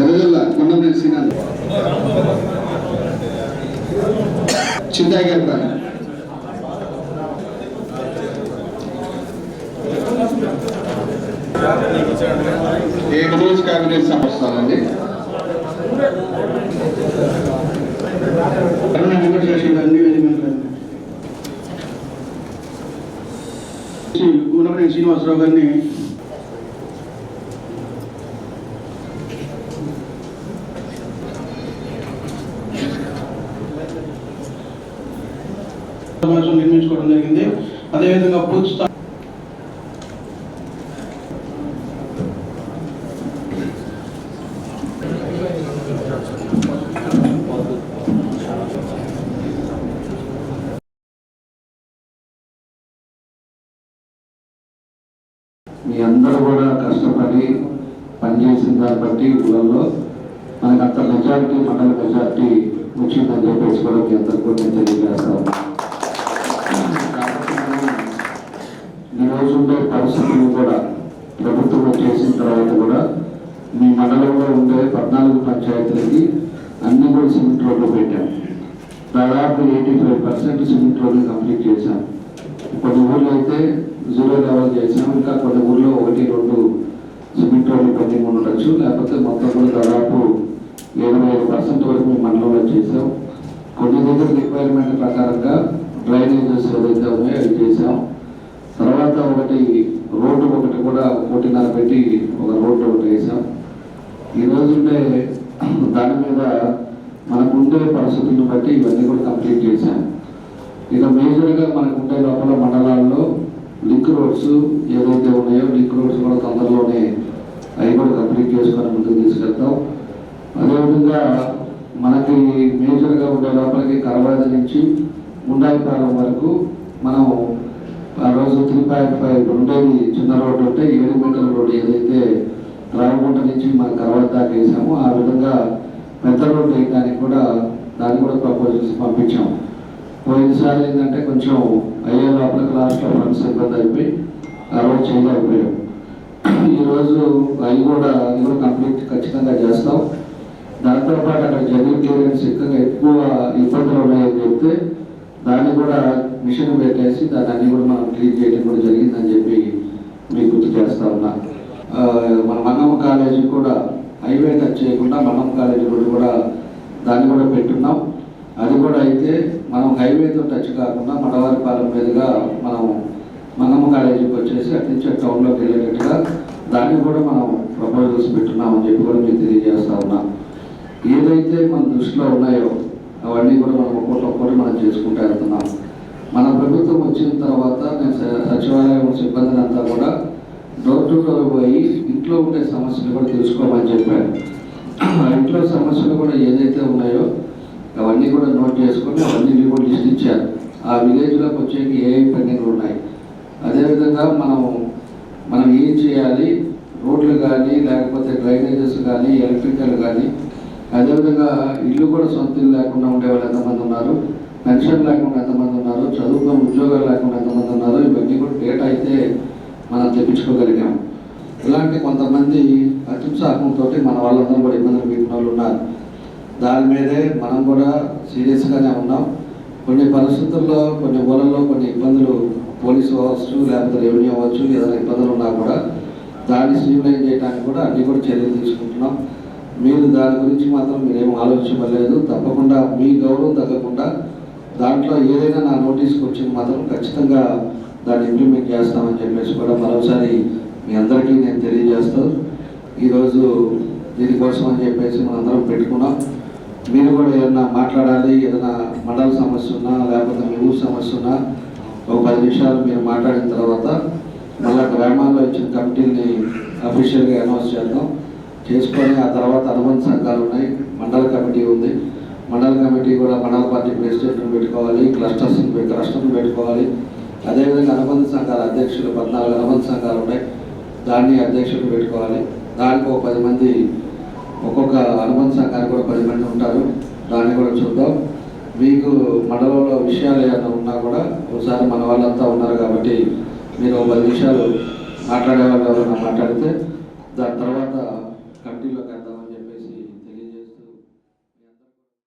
ఎర్రజల్ల కొండమనేని శ్రీనాథ్. చింతాయి గారి ప్రాణం. ఏకరోజు కేబినెట్ సమస్తానండి గుణపతి శ్రీనివాసరావు గారిని నిర్మించుకోవడం జరిగింది. అదేవిధంగా బూత్ స్థా- మీ అందరూ కూడా కష్టపడి పనిచేసిన దాన్ని బట్టి ఊళ్ళల్లో మనకు అంత మెజారిటీ మండల మెజారిటీ వచ్చిందని చెప్పేసి కూడా మీ అందరికీ కూడా నేను తెలియజేస్తాను ప్రభుత్వం చేసిన తర్వాత కూడా మీ మండలంలో ఉండే పద్నాలుగు పంచాయతీలకి అన్ని కూడా సిమెంట్ రోడ్లు పెట్టాం. దాదాపు ఎయిటీ ఫైవ్ పర్సెంట్ సిమెంట్ రోడ్లు కంప్లీట్ చేశాం. కొన్ని ఊర్లో అయితే జీరో లెవెల్ చేసాం ఇంకా కొన్ని ఊర్లో ఒకటి రెండు సిమెంట్ రోడ్లు పెండింగ్ ఉండొచ్చు. లేకపోతే మొత్తం కూడా దాదాపు ఎనభై ఐదు పర్సెంట్ వరకు మేము మండలంలో చేసాం కొన్ని దగ్గర రిక్వైర్మెంట్ ప్రకారంగా డ్రైనేజెస్ ఏదైతే ఉన్నాయో అవి చేసాం తర్వాత ఒకటి కూడా కోటిన్నర పెట్టి ఒక రోడ్డు ఒకటి వేసాం ఈ రోజు ఉండే దాని మీద మనకుండే పరిస్థితులను బట్టి ఇవన్నీ కూడా కంప్లీట్ చేశాం. ఇక మేజర్గా మనకుండే లోపల మండలాల్లో లింక్ రోడ్స్ ఏదైతే ఉన్నాయో లింక్ రోడ్స్ కూడా తొందరలోనే అవి కూడా కంప్లీట్ చేసుకొని ముందుకు తీసుకెళ్తాం. అదేవిధంగా మనకి మేజర్గా ఉండే లోపలికి కరవాది నుంచి ఉండాయిపాలెం వరకు మనం ఆ రోజు త్రీ పాయింట్ ఫైవ్ ఉండేది చిన్న రోడ్డు ఉంటే ఏడు మీటర్ల రోడ్డు ఏదైతే రామగుంట నుంచి మన కరవాది దాకా వేసామో ఆ విధంగా పెద్ద రోడ్డు వేయడానికి కూడా దాన్ని కూడా ప్రపోజల్స్ పంపించాం. పోయినసారి ఏంటంటే కొంచెం అయ్యే లోపల లాస్ట్లో ఫ్రెండ్స్ ఇబ్బంది అయిపోయి ఆ రోజు చేయలేకపోయాం ఈరోజు అవి కూడా అవి కూడా కంప్లీట్ ఖచ్చితంగా చేస్తాం. దాంతోపాటు అక్కడ జనరల్ క్లియరెన్స్ ఎక్కువగా ఎక్కువ ఇబ్బందులు ఉన్నాయని చెప్తే దాన్ని కూడా మిషన్ పెట్టేసి దాన్ని అన్ని కూడా మనం క్లీన్ చేయడం కూడా జరిగిందని చెప్పి మీకు గుర్తు చేస్తా ఉన్నా. మన మన్నమ్మ కాలేజీ కూడా హైవే టచ్ చేయకుండా మన్నమ్మ కాలేజీ రోడ్డు కూడా దాన్ని కూడా పెట్టున్నాం. అది కూడా అయితే మనం హైవేతో టచ్ కాకుండా మడవారిపాలెం మీదుగా మనం మన్నమ్మ కాలేజీకి వచ్చేసి అటు నుంచి టౌన్లోకి వెళ్ళేటట్టుగా దాన్ని కూడా మనం ప్రపోజల్స్ పెట్టున్నామని చెప్పి కూడా మీకు తెలియజేస్తా ఉన్నా. ఏదైతే మన దృష్టిలో ఉన్నాయో అవన్నీ కూడా మనం ఒక్కొక్కటి ఒక్కొక్కటి మనం చేసుకుంటూ వెళ్తున్నాం. మన ప్రభుత్వం వచ్చిన తర్వాత నేను సచివాలయం సిబ్బందిని అంతా కూడా డోర్ టు డోర్ పోయి ఇంట్లో ఉండే సమస్యలు కూడా తెలుసుకోమని చెప్పాను ఆ ఇంట్లో సమస్యలు కూడా ఏదైతే ఉన్నాయో అవన్నీ కూడా నోట్ చేసుకొని అవన్నీ కూడా లిస్ట్ ఇచ్చారు. ఆ విలేజ్లోకి వచ్చేకి ఏ ఏ పెండింగ్లు ఉన్నాయి? అదేవిధంగా మనం మనం ఏం చేయాలి? రోడ్లు కానీ లేకపోతే డ్రైనేజెస్ కానీ ఎలక్ట్రికల్ కానీ అదేవిధంగా ఇల్లు కూడా సొంత ఇల్లు లేకుండా ఉండే వాళ్ళు ఎంతమంది ఉన్నారు? పెన్షన్ లేకుండా ఎంతమంది ప్రభుత్వం ఉద్యోగాలు లేకుండా ఎంతమంది ఉన్నారు ఇవన్నీ కూడా డేటా అయితే మనం తెప్పించుకోగలిగాం. ఇలాంటి కొంతమంది అత్యుత్సాహంతో మన వాళ్ళందరూ కూడా ఇబ్బందులు పెట్టిన వాళ్ళు ఉన్నారు. దాని మీదే మనం కూడా సీరియస్గానే ఉన్నాం. కొన్ని పరిస్థితుల్లో కొన్ని ఊళ్ళల్లో కొన్ని ఇబ్బందులు పోలీసు అవ్వచ్చు లేకపోతే రెవెన్యూ అవ్వచ్చు ఏదైనా ఇబ్బందులు ఉన్నా కూడా దాన్ని స్ట్రీమ్లైన్ చేయడానికి కూడా అన్ని కూడా చర్యలు తీసుకుంటున్నాం. మీరు దాని గురించి మాత్రం మీరేం ఆలోచించలేదు తప్పకుండా మీ గౌరవం తగ్గకుండా దాంట్లో ఏదైనా నా నోటీస్కి వచ్చింది మాత్రం ఖచ్చితంగా దాన్ని ఇంప్లిమెంట్ చేస్తామని చెప్పేసి కూడా మరోసారి మీ అందరికీ నేను తెలియజేస్తూ ఈరోజు దీనికోసం అని చెప్పేసి మనందరం పెట్టుకున్నాం. మీరు కూడా ఏదైనా మాట్లాడాలి ఏదైనా మండల సమస్య ఉన్నా లేకపోతే మీ ఊరు సమస్య ఉన్నా ఒక పది నిమిషాలు మీరు మాట్లాడిన తర్వాత మళ్ళీ గ్రామాల్లో ఇచ్చిన కమిటీని అఫీషియల్గా అనౌన్స్ చేద్దాం. చేసుకొని ఆ తర్వాత అనుబంధ సంఘాలు ఉన్నాయి మండల కమిటీ ఉంది. మండల కమిటీ కూడా మండల పార్టీ ప్రెసిడెంట్ను పెట్టుకోవాలి క్లస్టర్స్ క్లస్టర్ను పెట్టుకోవాలి. అదేవిధంగా అనుబంధ సంఘాల అధ్యక్షులు పద్నాలుగు అనుబంధ సంఘాలు ఉన్నాయి. దాన్ని అధ్యక్షులు పెట్టుకోవాలి. దానికి ఒక పది మంది ఒక్కొక్క అనుబంధ సంఘానికి కూడా పది మంది ఉంటారు. దాన్ని కూడా చూద్దాం. మీకు మండలంలో విషయాలు ఏమైనా ఉన్నా కూడా ఒకసారి మన వాళ్ళంతా ఉన్నారు కాబట్టి మీరు ఒక పది నిమిషాలు మాట్లాడే వాళ్ళు ఎవరైనా మాట్లాడితే దాని తర్వాత